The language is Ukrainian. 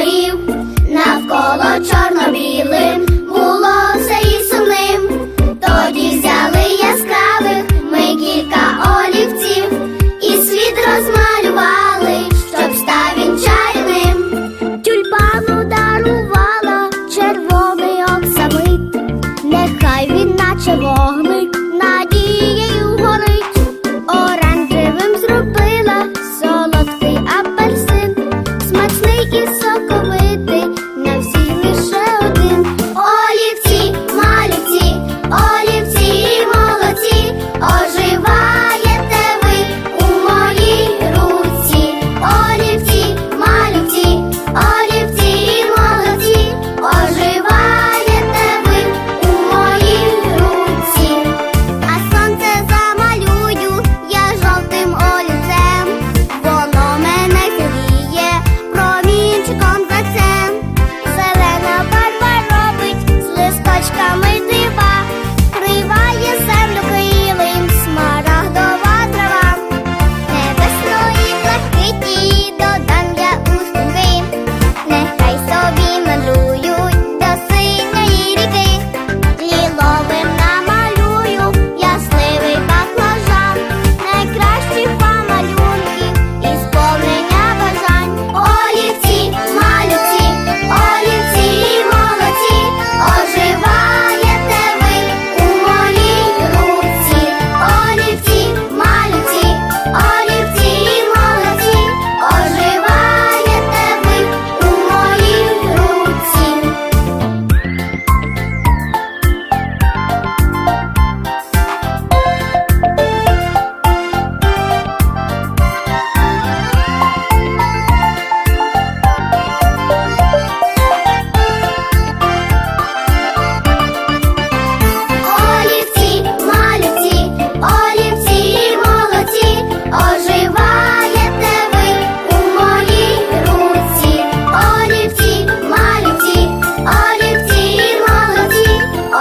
горів, навколо чорно-білим було все і сумним. Тоді взяли яскравих ми кілька олівців, і світ розмалювали, щоб став він чайним. Тюльпану дарувала червоний оксамит, нехай він наче вогник.